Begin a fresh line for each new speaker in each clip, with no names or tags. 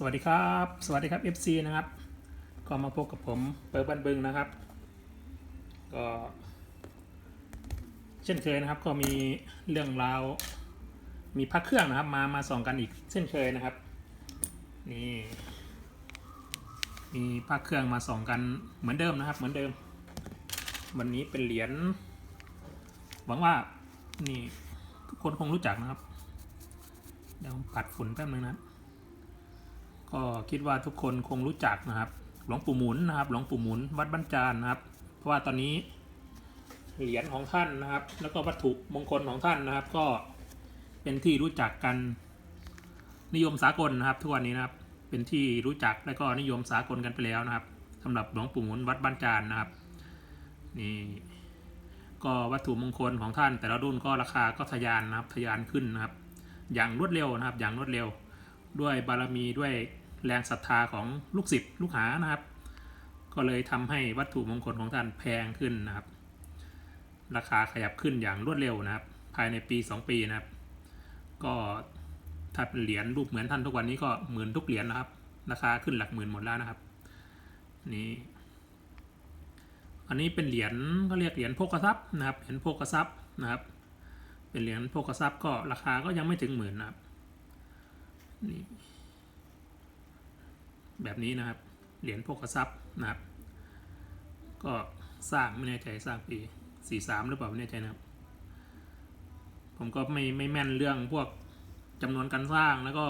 สวัสดีครับ สวัสดีครับ FC นะครับ ก็มาพบกับผมเปิดบันบึงนะครับ ก็ เช่นเคยนะครับก็มีเรื่องราว มีพักเครื่องนะครับ มามาส่องกันอีกเช่นเคยนะครับ นี่มีพักเครื่องมาส่องกันเหมือนเดิมนะครับ เหมือนเดิม วันนี้เป็นเหรียญหวังว่านี่ทุกคนคงรู้จักนะครับเดี๋ยวผมปัดฝุ่นแป๊บนึงนะครับ ก็คิดว่าทุกคนคงรู้จักนะครับ หลวงปู่หมุนนะครับ หลวงปู่หมุนวัดบ้านจานนะครับ เพราะว่าตอนนี้เหรียญของท่านนะครับ แล้วก็วัตถุมงคลของท่านนะครับ ก็เป็นที่รู้จักกันนิยมสากลนะครับทุกวันนี้นะครับ เป็นที่รู้จักและก็นิยมสากลกันไปแล้วนะครับสำหรับหลวงปู่หมุนวัดบ้านจานนะครับนี่ก็วัตถุมงคลของท่าน แต่ละรุ่นก็ราคาก็ทะยานนะครับทะยานขึ้นนะครับ อย่างรวดเร็วนะครับ อย่างรวดเร็ว ด้วยบารมีด้วยแรงศรัทธาของลูกศิษย์ลูกหานะครับ ก็เลยทำให้วัตถุมงคลของท่านแพงขึ้นนะครับ ราคาขยับขึ้นอย่างรวดเร็วนะครับ ภายในปี 2 ปีนะครับ ก็ถ้าเป็นเหรียญรูปเหมือนท่านทุกวันนี้ก็หมื่นทุกเหรียญนะครับ ราคาขึ้นหลักหมื่นหมดแล้วนะครับนี่อันนี้เป็นเหรียญก็เรียกเหรียญโภคทรัพย์นะครับเหรียญโภคทรัพย์นะครับ เป็นเหรียญโภคทรัพย์ก็ราคาก็ยังไม่ถึงหมื่นนะครับ นี่แบบนี้นะครับ เหรียญโภคทรัพย์นะครับ ก็สร้างไม่แน่ใจสร้างปีสี่สามหรือเปล่าไม่แน่ใจนะครับ ผมก็ไม่ไม่แม่นเรื่องพวกจำนวนการสร้างแล้วก็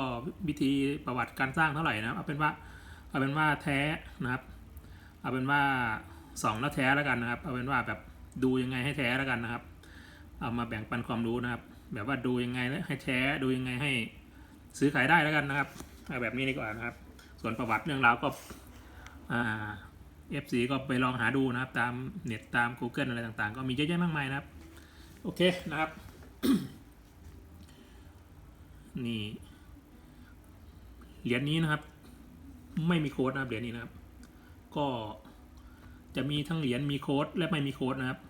วิธีประวัติการสร้างเท่าไหร่นะครับเอาเป็นว่าเอาเป็นว่าแท้นะครับ เอาเป็นว่าสองแล้วแท้แล้วกันนะครับ เอาเป็นว่าแบบดูยังไงให้แท้แล้วกันนะครับ เอามาแบ่งปันความรู้นะครับ แบบว่าดูยังไงให้แท้ดูยังไงให้ ซื้อขายได้แล้วกันนะครับเอาแบบนี้ดีกว่านะครับ ส่วนประวัติเรื่องราวก็เอ่า FC ก็ไปลองหาดูนะครับ ตามเน็ตตาม Google อะไรต่างๆ ก็มีเยอะแยะมากมายนะครับ โอเคนะครับ นี่เหรียญนี้นะครับ ไม่มีโค้ดนะครับเหรียญนี้นะครับ ก็จะมีทั้งเหรียญมีโค้ดและไม่มีโค้ดนะครับ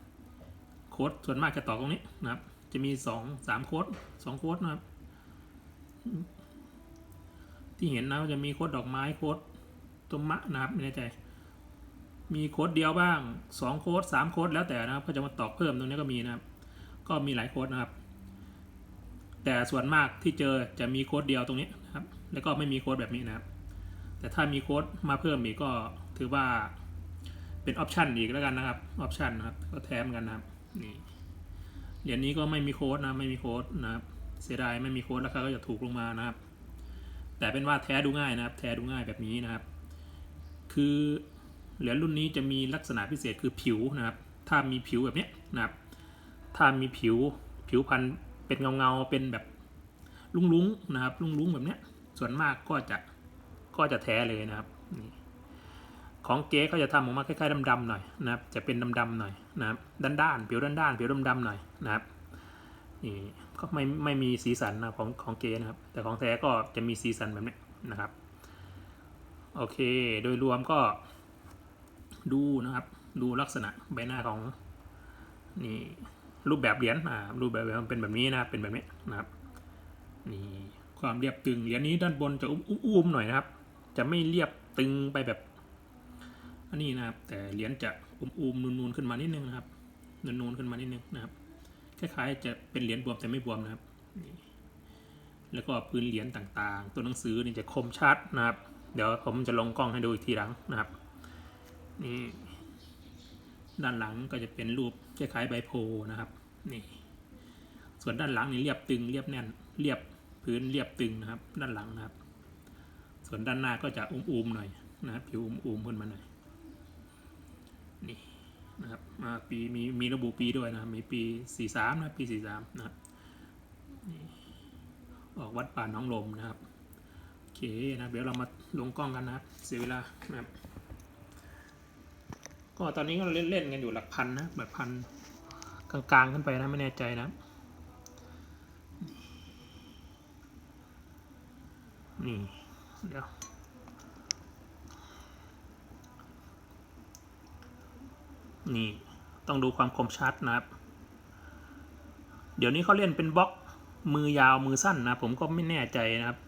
โค้ดส่วนมากจะต่อตรงนี้นะครับ จะมีสองสามโค้ดสองโค้ดนะครับ ที่เห็นนะจะมีโค้ดดอกไม้โค้ดต้นมะนะครับไม่แน่ใจ มีโค้ดเดียวบ้างสองโค้ดสามโค้ดแล้วแต่นะครับก็จะมาตอกเพิ่มตรงนี้ก็มีนะครับ ก็มีหลายโค้ดนะครับ แต่ส่วนมากที่เจอจะมีโค้ดเดียวตรงนี้นะครับ แล้วก็ไม่มีโค้ดแบบนี้นะครับ แต่ถ้ามีโค้ดมาเพิ่มอีกก็ถือว่าเป็นออปชันอีกแล้วกันนะครับออปชันนะครับก็แถมกันนะครับนี่เหรียญนี้ก็ไม่มีโค้ดนะไม่มีโค้ดนะครับ เสียดายไม่มีโค้ดราคาก็จะถูกลงมานะครับ แต่เป็นว่าแท้ดูง่ายนะครับ แท้ดูง่ายแบบนี้นะครับ คือเหรียญรุ่นนี้จะมีลักษณะพิเศษคือผิวนะครับ ถ้ามีผิวแบบนี้นะครับ ถ้ามีผิวผิวพันธุ์เป็นเงาเงาเป็นแบบลุ้งๆนะครับลุ้งๆแบบเนี้ย ส่วนมากก็จะก็จะแท้เลยนะครับของเก๊ก็จะทำออกมาคล้ายๆดำๆหน่อยนะครับ จะเป็นดำๆหน่อยนะครับด้านๆผิวด้านๆผิวดำๆหน่อยนะครับ ก็ไม่ไม่มีสีสันนะของของเก๊นะครับ แต่ของแท้ก็จะมีสีสันแบบนี้นะครับ โอเค โดยรวมก็ดูนะครับ ดูลักษณะใบหน้าของนี่รูปแบบเหรียญอ่ารูปแบบเหรียญมันเป็นแบบนี้นะครับเป็นแบบนี้นะครับนี่ความเรียบตึงเหรียญนี้ด้านบนจะอุ้มๆหน่อยนะครับ จะไม่เรียบตึงไปแบบอันนี้นะครับ แต่เหรียญจะอุ้มๆนูนๆขึ้นมานิดนึงนะครับนูนๆขึ้นมานิดนึงนะครับ คล้ายๆจะเป็นเหรียญบวมแต่ไม่บวมนะครับนี่แล้วก็พื้นเหรียญต่างๆ ตัวหนังสือนี่จะคมชัดนะครับ เดี๋ยวผมจะลงกล้องให้ดูอีกทีหลังนะครับนี่ด้านหลังก็จะเป็นรูปคล้ายๆใบโพนะครับนี่ส่วนด้านหลังนี่เรียบตึงเรียบแน่นเรียบพื้นเรียบตึงนะครับ ด้านหลังนะครับ ส่วนด้านหน้าก็จะอุ้มๆหน่อยนะครับผิวอุ้มๆขึ้นมาหน่อย นะครับมาปีมีมีระบุปีด้วยนะ มีปีสี่สามนะ ปีสี่สามนะออกวัดป่าน้องลมนะครับโอเคนะเดี๋ยวเรามาลงกล้องกันนะครับ เสียเวลานะครับก็ตอนนี้ก็เล่นเล่นๆกันอยู่หลักพันนะแบบพันกลางๆขึ้นไปนะไม่แน่ใจนะนี่เดี๋ยวนี่ ต้องดูความคมชัดนะครับ เดี๋ยวนี้เขาเล่นเป็นบล็อกมือยาวมือสั้นนะ ผมก็ไม่แน่ใจนะครับ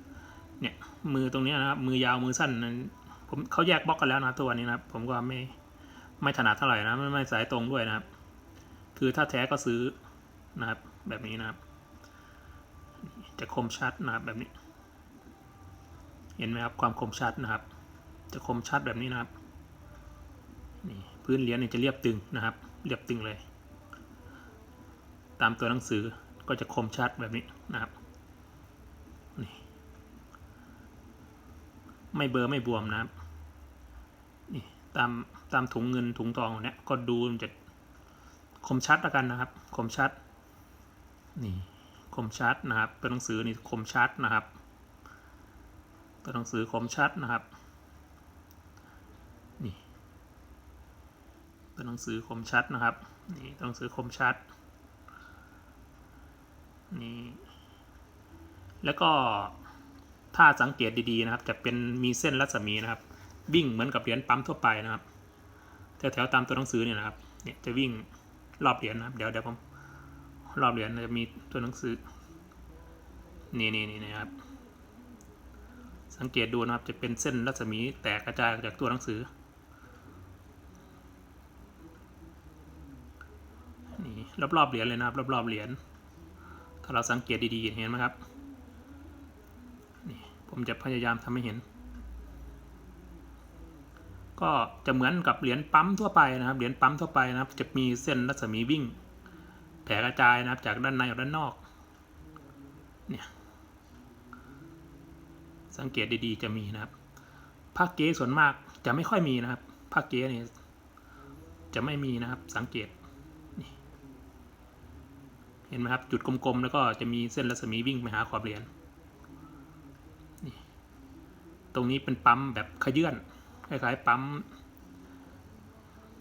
เนี่ยมือตรงนี้นะครับ มือยาวมือสั้นนั้นผมเขาแยกบล็อกกันแล้วนะตัวนี้นะครับ ผมก็ไม่ไม่ถนัดเท่าไหร่นะไม่ไม่สายตรงด้วยนะครับ คือถ้าแท้ก็ซื้อนะครับ แบบนี้นะครับ จะคมชัดนะครับแบบนี้ เห็นไหมครับความคมชัดนะครับ จะคมชัดแบบนี้นะครับนี่พื้นเหรียญเนี่ยจะเรียบตึงนะครับ เรียบตึงเลย ตามตัวหนังสือก็จะคมชัดแบบนี้นะครับนี่ไม่เบอร์ไม่บวมนะครับนี่ตามตามถุงเงินถุงทองเนี่ยก็ดูมันจะคมชัดแล้วกันนะครับ คมชัดนี่คมชัดนะครับ ตัวหนังสือนี่คมชัดนะครับ ตัวหนังสือคมชัดนะครับ ตัวหนังสือคมชัดนะครับ นี่ตัวหนังสือคมชัด นี่ แล้วก็ถ้าสังเกตดีๆนะครับ จะเป็นมีเส้นรัศมีนะครับวิ่งเหมือนกับเหรียญปั๊มทั่วไปนะครับแถวๆตามตัวหนังสือเนี่ยนะครับ เนี่ยจะวิ่งรอบเหรียญนะครับ เดี๋ยวเดี๋ยวผมรอบเหรียญจะมีตัวหนังสือ นี่นี่นี่นะครับ สังเกตดูนะครับจะเป็นเส้นรัศมีแตกกระจายจากตัวหนังสือ นี่ รอบๆเหรียญเลยนะครับ รอบๆเหรียญถ้าเราสังเกตดีๆเห็นไหมครับนี่ผมจะพยายามทำให้เห็น ก็จะเหมือนกับเหรียญปั๊มทั่วไปนะครับเหรียญปั๊มทั่วไปนะครับ จะมีเส้นรัศมีวิ่ง แผ่กระจายนะครับ จากด้านในออกด้านนอกเนี่ยสังเกตดีๆจะมีนะครับภาคเก๊ส่วนมากจะไม่ค่อยมีนะครับภาคเก๊เนี่ยจะไม่มีนะครับสังเกต เห็นไหมครับ จุดกลมๆ แล้วก็จะมีเส้นรัศมีวิ่งไปหาขอบเหรียญตรงนี้เป็นปั๊มแบบขยื่นคล้ายๆ ปั๊ม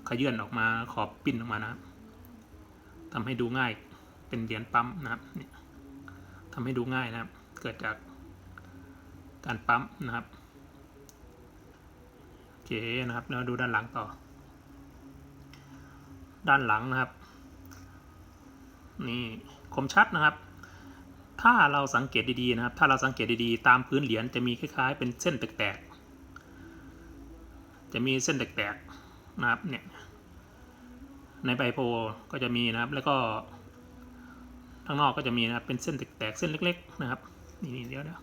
ขยื่นออกมาขอบปิ้นออกมานะครับทำให้ดูง่ายเป็นเหรียญปั๊มนะครับทำให้ดูง่ายนะครับ เกิดจากการปั๊มนะครับโอเคนะครับแล้วดูด้านหลังต่อ ด้านหลังนะครับ นี่คมชัดนะครับ ถ้าเราสังเกตดีๆนะครับ ถ้าเราสังเกตดีๆ ตามพื้นเหรียญจะมีคล้าย ๆ เป็นเส้นแตกๆ จะมีเส้นแตกๆนะครับเนี่ยในใบโพก็จะมีนะครับ แล้วก็ข้างนอกก็จะมีนะครับ เป็นเส้นแตกๆ เส้นเล็ก ๆ นะครับ นี่ๆเดี๋ยวเดี๋ยว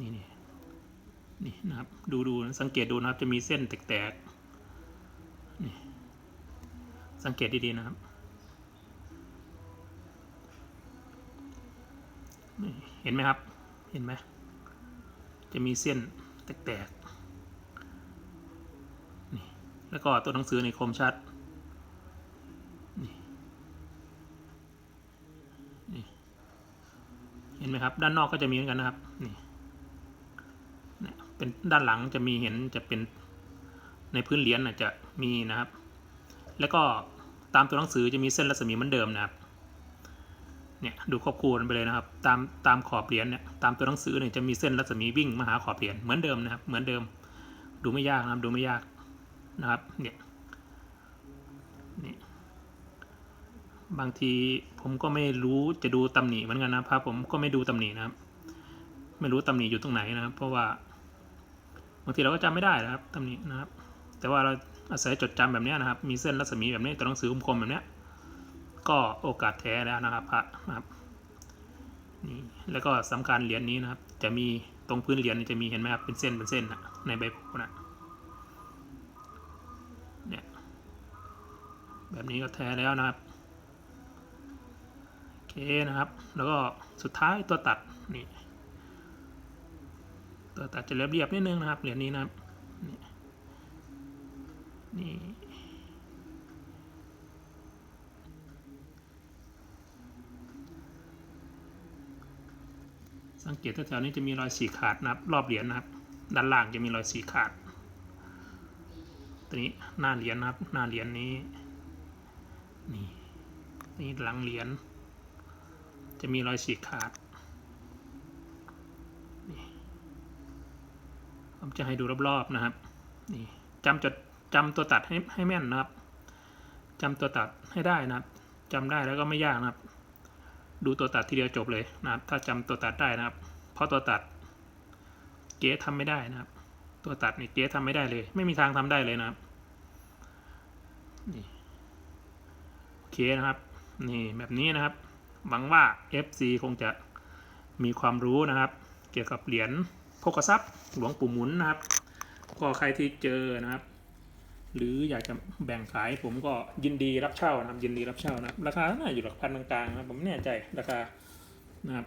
นี่นี่นี่นะครับ ดูดูสังเกตดูนะครับ จะมีเส้นแตกๆ นี่ สังเกตดีๆนะครับ เห็นไหมครับ เห็นไหม จะมีเส้นแตกๆ นี่ แล้วก็ตัวหนังสือในคมชัด นี่นี่เห็นไหมครับ ด้านนอกก็จะมีเหมือนกันนะครับ นี่เป็นด้านหลังจะมีเห็นจะเป็นในพื้นเหรียญนะจะมีนะครับ แล้วก็ ตามตัวหนังสือจะมีเส้นรัศมีเหมือนเดิมนะครับเนี่ยดูควบคู่กันไปเลยนะครับ ตามตามขอบเหรียญเนี่ยตามตัวหนังสือเนี่ยจะมีเส้นรัศมีวิ่งมาหาขอบเหรียญเหมือนเดิมนะครับ เหมือนเดิม ดูไม่ยากนะครับดูไม่ยากนะครับเนี่ยนี่บางทีผมก็ไม่รู้จะดูตำหนิเหมือนกันนะครับผมก็ไม่ดูตำหนินะครับ ไม่รู้ตำหนิอยู่ตรงไหนนะครับ เพราะว่าบางทีเราก็จำไม่ได้นะครับตำหนินะครับ แต่ว่าเรา อาศัยจดจำแบบนี้นะครับ มีเส้นรัศมีแบบนี้ตัวหนังสือคมๆแบบนี้ก็โอกาสแท้แล้วนะครับพระนะครับนี่แล้วก็สำคัญเหรียญนี้นะครับ จะมีตรงพื้นเหรียญจะมีเห็นไหมครับเป็นเส้นเป็นเส้นนะในใบโพนะเนี่ยแบบนี้ก็แท้แล้วนะครับโอเคนะครับ แล้วก็สุดท้ายตัวตัดนี่ตัวตัดจะเรียบๆนิดนึงนะครับเหรียญนี้นะครับ นี่สังเกตแถวๆนี้จะมีรอยสีขาดนะครับ รอบเหรียญนะครับ ด้านล่างจะมีรอยสีขาด ตัวนี้หน้าเหรียญนะครับ หน้าเหรียญนี้ นี่ นี่หลังเหรียญ จะมีรอยสีขาด ผมจะให้ดูรอบๆนะครับ นี่จำจด จำตัวตัดให้ให้แม่นนะครับจำตัวตัดให้ได้นะครับจำได้แล้วก็ไม่ยากนะครับ ดูตัวตัดทีเดียวจบเลยนะครับ ถ้าจำตัวตัดได้นะครับ เพราะตัวตัดเก๊ทำไม่ได้นะครับ ตัวตัดนี่เก๊ทำไม่ได้เลย ไม่มีทางทำได้เลยนะครับนี่โอเคนะครับ นี่แบบนี้นะครับ หวังว่า FC คงจะมีความรู้นะครับ เกี่ยวกับเหรียญโภคทรัพย์หลวงปู่หมุนนะครับ ก็ใครที่เจอนะครับ หรืออยากจะแบ่งขายผมก็ยินดีรับเช่านะครับยินดีรับเช่านะราคาน่าอยู่หลักพันกลางๆนะผมไม่แน่ใจราคานะครับ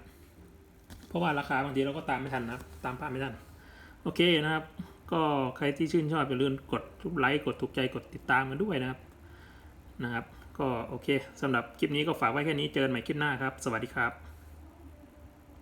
เพราะว่าราคาบางทีเราก็ตามไม่ทันนะตามภาพไม่ทันโอเคนะครับ ก็ใครที่ชื่นชอบอย่าลืมกดทุกไลค์กดถูกใจกดติดตามกันด้วยนะครับนะครับ ก็โอเคสำหรับคลิปนี้ก็ฝากไว้แค่นี้เจอกันใหม่คลิปหน้าครับ สวัสดีครับ